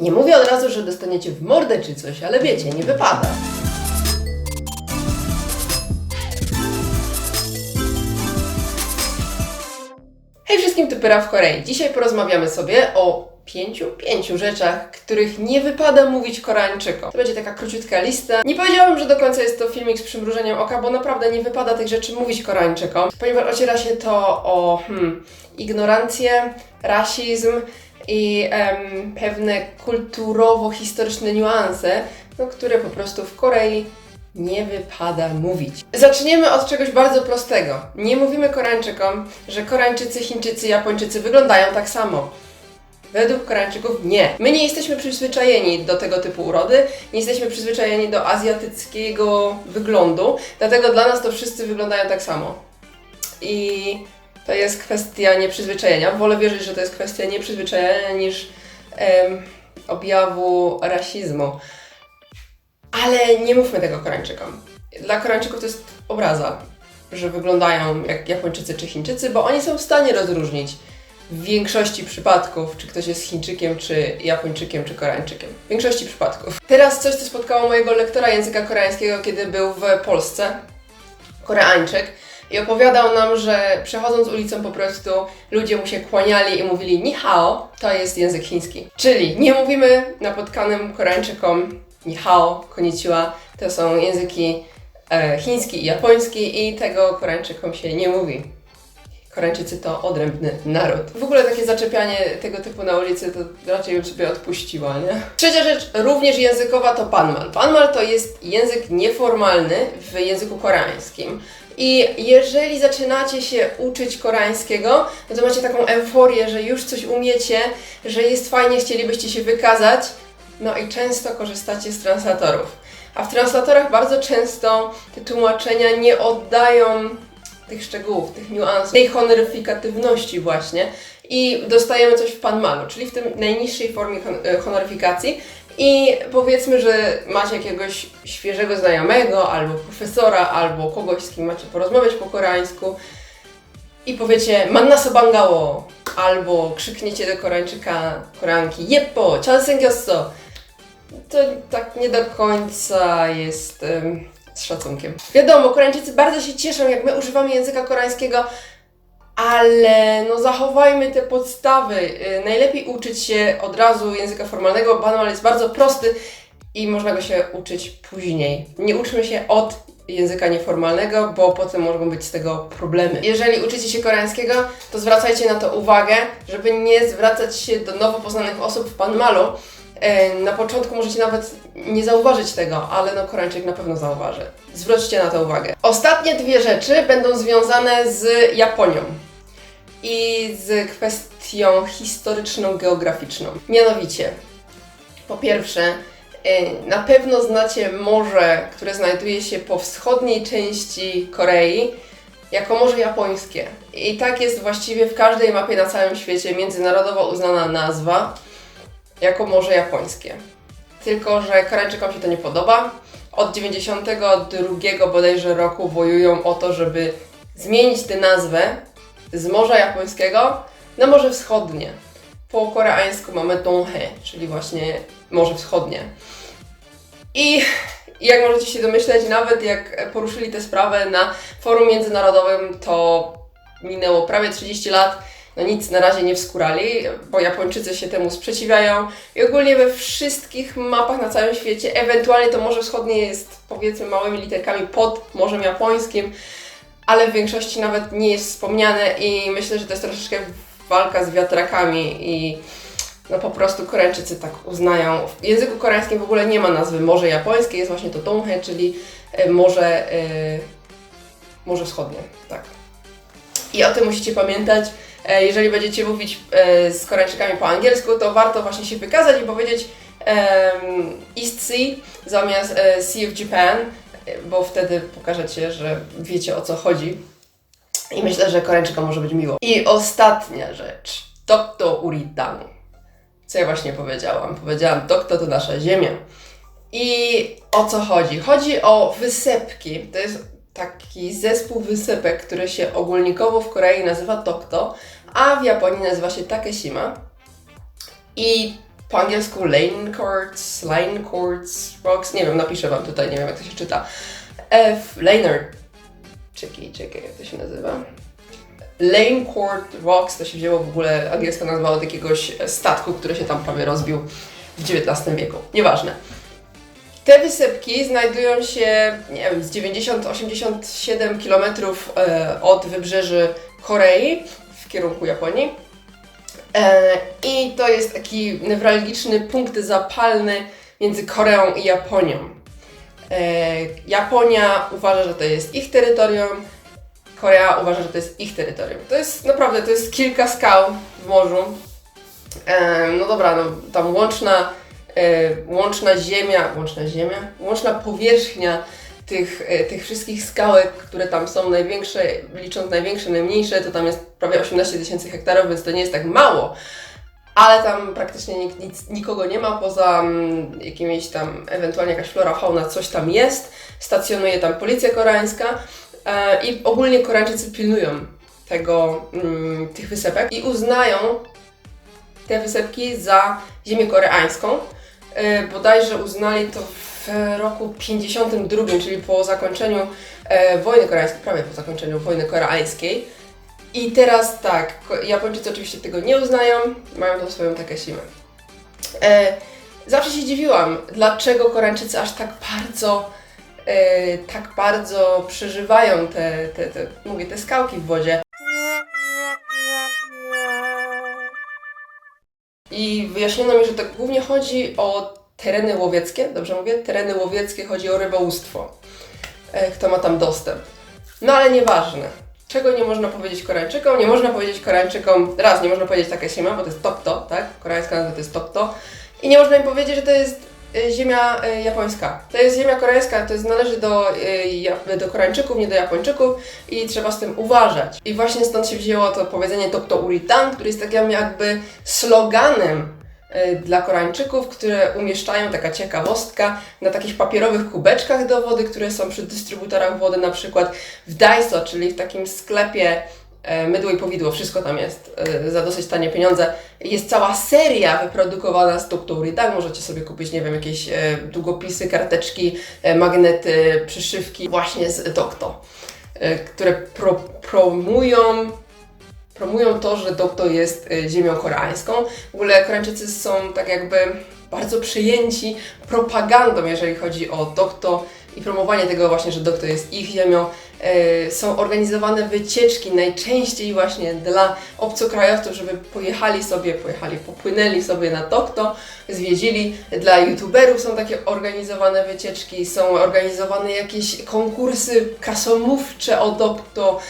Nie mówię od razu, że dostaniecie w mordę czy coś, ale wiecie, nie wypada. Hej wszystkim, to Pyra w Korei. Dzisiaj porozmawiamy sobie o pięciu, pięciu rzeczach, których nie wypada mówić Koreańczykom. To będzie taka króciutka lista. Nie powiedziałabym, że do końca jest to filmik z przymrużeniem oka, bo naprawdę nie wypada tych rzeczy mówić Koreańczykom, ponieważ ociera się to o hmm, ignorancję, rasizm i pewne kulturowo-historyczne niuanse, no, które po prostu w Korei nie wypada mówić. Zaczniemy od czegoś bardzo prostego. Nie mówimy Koreańczykom, że Koreańczycy, Chińczycy, Japończycy wyglądają tak samo. Według Koreańczyków nie. My nie jesteśmy przyzwyczajeni do tego typu urody, nie jesteśmy przyzwyczajeni do azjatyckiego wyglądu, dlatego dla nas to wszyscy wyglądają tak samo. I to jest kwestia nieprzyzwyczajenia. Wolę wierzyć, że to jest kwestia nieprzyzwyczajenia niż em, objawu rasizmu. Ale nie mówmy tego Koreańczykom. Dla Koreańczyków to jest obraza, że wyglądają jak Japończycy czy Chińczycy, bo oni są w stanie rozróżnić w większości przypadków, czy ktoś jest Chińczykiem, czy Japończykiem, czy Koreańczykiem. W większości przypadków. Teraz coś, co spotkało mojego lektora języka koreańskiego, kiedy był w Polsce. Koreańczyk. I opowiadał nam, że przechodząc ulicą po prostu ludzie mu się kłaniali i mówili ni hao, to jest język chiński. Czyli nie mówimy napotkanym Koreańczykom ni hao, konnichiwa, to są języki e, chiński i japoński i tego Koreańczykom się nie mówi. Koreańczycy to odrębny naród. W ogóle takie zaczepianie tego typu na ulicy to raczej bym sobie odpuściła, nie? Trzecia rzecz, również językowa, to panmal. Panmal to jest język nieformalny w języku koreańskim. I jeżeli zaczynacie się uczyć koreańskiego, no to macie taką euforię, że już coś umiecie, że jest fajnie, chcielibyście się wykazać, no i często korzystacie z translatorów. A w translatorach bardzo często te tłumaczenia nie oddają tych szczegółów, tych niuansów, tej honoryfikatywności właśnie i dostajemy coś w panmalu, czyli w tym najniższej formie e, honoryfikacji. I powiedzmy, że macie jakiegoś świeżego znajomego, albo profesora, albo kogoś, z kim macie porozmawiać po koreańsku i powiecie manna sobangało, albo krzykniecie do Koreańczyka, Koreanki jeppo, chalsengiosco. To tak nie do końca jest z szacunkiem. Wiadomo, Koreańczycy bardzo się cieszą, jak my używamy języka koreańskiego, ale no zachowajmy te podstawy. Y, Najlepiej uczyć się od razu języka formalnego, manual jest bardzo prosty i można go się uczyć później. Nie uczmy się od języka nieformalnego, bo potem mogą być z tego problemy. Jeżeli uczycie się koreańskiego, to zwracajcie na to uwagę, żeby nie zwracać się do nowo poznanych osób w Panmalu. E, Na początku możecie nawet nie zauważyć tego, ale no Koreańczyk na pewno zauważy. Zwróćcie na to uwagę. Ostatnie dwie rzeczy będą związane z Japonią i z kwestią historyczną, geograficzną. Mianowicie, po pierwsze, y, na pewno znacie morze, które znajduje się po wschodniej części Korei, jako Morze Japońskie. I tak jest właściwie w każdej mapie na całym świecie międzynarodowo uznana nazwa jako Morze Japońskie. Tylko, że Koreańczykom się to nie podoba. Od 92 bodajże roku wojują o to, żeby zmienić tę nazwę z Morza Japońskiego na Morze Wschodnie. Po koreańsku mamy Donghae, czyli właśnie Morze Wschodnie. I jak możecie się domyśleć, nawet jak poruszyli tę sprawę na forum międzynarodowym, to minęło prawie 30 lat, no nic na razie nie wskurali, bo Japończycy się temu sprzeciwiają i ogólnie we wszystkich mapach na całym świecie, ewentualnie to Morze Wschodnie jest powiedzmy małymi literkami pod Morzem Japońskim, ale w większości nawet nie jest wspomniane i myślę, że to jest troszeczkę walka z wiatrakami i no po prostu Koreańczycy tak uznają. W języku koreańskim w ogóle nie ma nazwy Morze Japońskie, jest właśnie to Donghae, czyli e, Morze, e, Morze Wschodnie, tak. I o tym musicie pamiętać. E, Jeżeli będziecie mówić e, z Koreańczykami po angielsku, to warto właśnie się wykazać i powiedzieć East Sea zamiast e, Sea of Japan, bo wtedy pokażecie, że wiecie o co chodzi. I myślę, że Koreańczykom może być miło. I ostatnia rzecz. Dokto Uritan. Co ja właśnie powiedziałam? Powiedziałam, Dokto to nasza ziemia. I o co chodzi? Chodzi o wysepki. To jest taki zespół wysepek, który się ogólnikowo w Korei nazywa Dokto, a w Japonii nazywa się Takeshima. I po angielsku lane courts, line courts, rocks, nie wiem, napiszę wam tutaj, nie wiem jak to się czyta. F, laner, czekaj, czekaj, jak to się nazywa? Lane Court Rocks to się wzięło w ogóle, angielska nazwa od jakiegoś statku, który się tam prawie rozbił w XIX wieku. Nieważne. Te wysepki znajdują się, nie wiem, z 90-87 km e, od wybrzeży Korei w kierunku Japonii. E, I to jest taki newralgiczny punkt zapalny między Koreą i Japonią. E, Japonia uważa, że to jest ich terytorium, Korea uważa, że to jest ich terytorium. To jest naprawdę, to jest kilka skał w morzu. E, no dobra, no tam łączna, łączna ziemia, łączna ziemia, łączna powierzchnia tych, e, tych wszystkich skałek, które tam są największe, licząc największe, najmniejsze, to tam jest prawie 18 tysięcy hektarów, więc to nie jest tak mało. Ale tam praktycznie nikt, nic, nikogo nie ma poza mm, jakimiś tam, ewentualnie jakaś flora, fauna, coś tam jest. Stacjonuje tam policja koreańska e, i ogólnie Koreańczycy pilnują tego, mm, tych wysepek i uznają te wysepki za ziemię koreańską. E, bodajże uznali to w roku 52, czyli po zakończeniu e, wojny koreańskiej, prawie po zakończeniu wojny koreańskiej. I teraz tak, Japończycy oczywiście tego nie uznają, mają tą swoją Takesimę. E, zawsze się dziwiłam, dlaczego Koreańczycy aż tak bardzo, e, tak bardzo przeżywają te, te, te, mówię, te skałki w wodzie. I wyjaśniono mi, że to głównie chodzi o tereny łowieckie, dobrze mówię? Tereny łowieckie, chodzi o rybołówstwo. E, kto ma tam dostęp. No ale nieważne. Czego nie można powiedzieć Koreańczykom? Nie można powiedzieć Koreańczykom, raz, nie można powiedzieć Takeshima, bo to jest Topto, tak? Koreańska nazwa to jest Topto. I nie można im powiedzieć, że to jest e, ziemia e, japońska. To jest ziemia koreańska, to jest, należy do, do Koreańczyków, nie do Japończyków i trzeba z tym uważać. I właśnie stąd się wzięło to powiedzenie Topto Uritan, który jest takim jakby sloganem dla Koreańczyków, które umieszczają, taka ciekawostka, na takich papierowych kubeczkach do wody, które są przy dystrybutorach wody, na przykład w Daiso, czyli w takim sklepie e, mydło i powidło, wszystko tam jest e, za dosyć tanie pieniądze. Jest cała seria wyprodukowana z Doktory, tak? Możecie sobie kupić, nie wiem, jakieś długopisy, karteczki, magnety, przyszywki właśnie z Dokto, które pro, promują promują to, że Dokto jest e, ziemią koreańską. W ogóle Koreańczycy są tak jakby bardzo przyjęci propagandą, jeżeli chodzi o Dokto i promowanie tego właśnie, że Dokto jest ich ziemią. E, Są organizowane wycieczki najczęściej właśnie dla obcokrajowców, żeby pojechali sobie, pojechali, popłynęli sobie na Dokto, zwiedzili. Dla youtuberów są takie organizowane wycieczki, są organizowane jakieś konkursy kasomówcze o Dokto.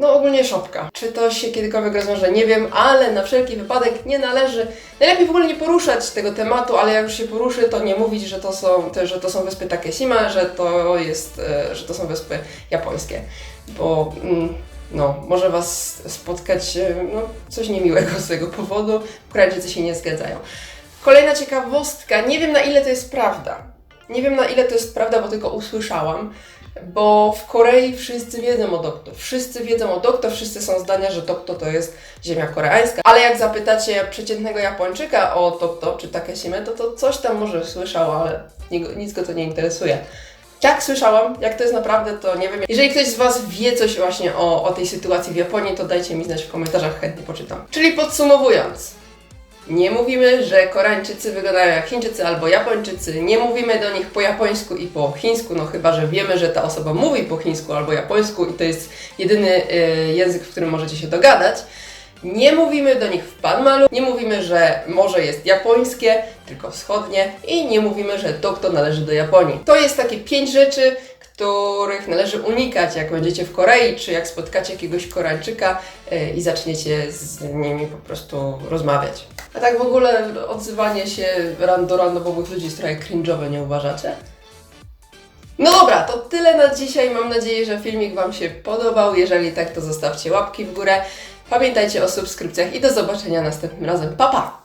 No ogólnie szopka. Czy to się kiedykolwiek rozwiąże, nie wiem, ale na wszelki wypadek nie należy, najlepiej w ogóle nie poruszać tego tematu, ale jak już się poruszy, to nie mówić, że to są, że to są wyspy Takeshima, że to jest, e, że to są wyspy japońskie, bo mm, no, może Was spotkać e, no, coś niemiłego z tego powodu, Koreańczycy się nie zgadzają. Kolejna ciekawostka, nie wiem na ile to jest prawda. Nie wiem na ile to jest prawda, bo tylko usłyszałam, bo w Korei wszyscy wiedzą o Dokto. Wszyscy wiedzą o Dokto, wszyscy są zdania, że Dokto to jest ziemia koreańska. Ale jak zapytacie przeciętnego Japończyka o Dokto czy Takeshimę, to to coś tam może słyszał, ale nic go to nie interesuje. Jak słyszałam, jak to jest naprawdę, to nie wiem. Jeżeli ktoś z Was wie coś właśnie o, o tej sytuacji w Japonii, to dajcie mi znać w komentarzach, chętnie poczytam. Czyli podsumowując, nie mówimy, że Koreańczycy wyglądają jak Chińczycy albo Japończycy. Nie mówimy do nich po japońsku i po chińsku, no chyba, że wiemy, że ta osoba mówi po chińsku albo japońsku i to jest jedyny y, język, w którym możecie się dogadać. Nie mówimy do nich w panmalu, nie mówimy, że morze jest japońskie, tylko wschodnie i nie mówimy, że Dokto należy do Japonii. To jest takie pięć rzeczy, których należy unikać, jak będziecie w Korei, czy jak spotkacie jakiegoś Koreańczyka y, i zaczniecie z nimi po prostu rozmawiać. A tak w ogóle odzywanie się do randomowych ludzi jest trochę cringe'owe, nie uważacie? No dobra, to tyle na dzisiaj. Mam nadzieję, że filmik Wam się podobał. Jeżeli tak, to zostawcie łapki w górę. Pamiętajcie o subskrypcjach i do zobaczenia następnym razem. Pa, pa!